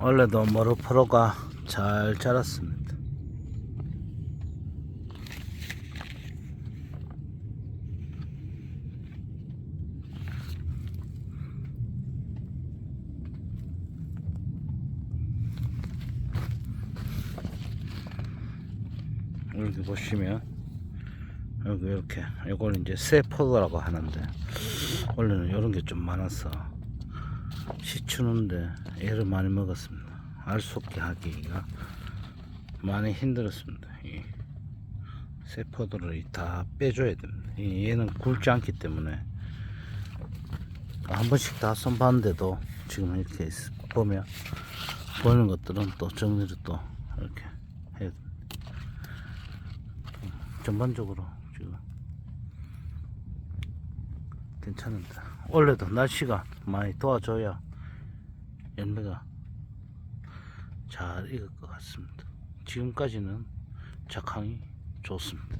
원래도 머루프로가 잘 자랐습니다. 여기 보시면 여기 이렇게 이걸 이제 세포도라고 하는데 원래는 이런 게 좀 많아서 시추는데 애를 많이 먹었습니다. 알 수 없게 하기가 많이 힘들었습니다. 이 세포들을 다 빼줘야 됩니다. 이 얘는 굵지 않기 때문에 한 번씩 다 손봤는데도 지금 이렇게 있- 보면 보이는 것들은 또 정리를 또 이렇게 해야 됩니다. 전반적으로 지금 괜찮은데 원래도 날씨가 많이 도와줘야 열매가 잘 익을 것 같습니다. 지금까지는 작황이 좋습니다.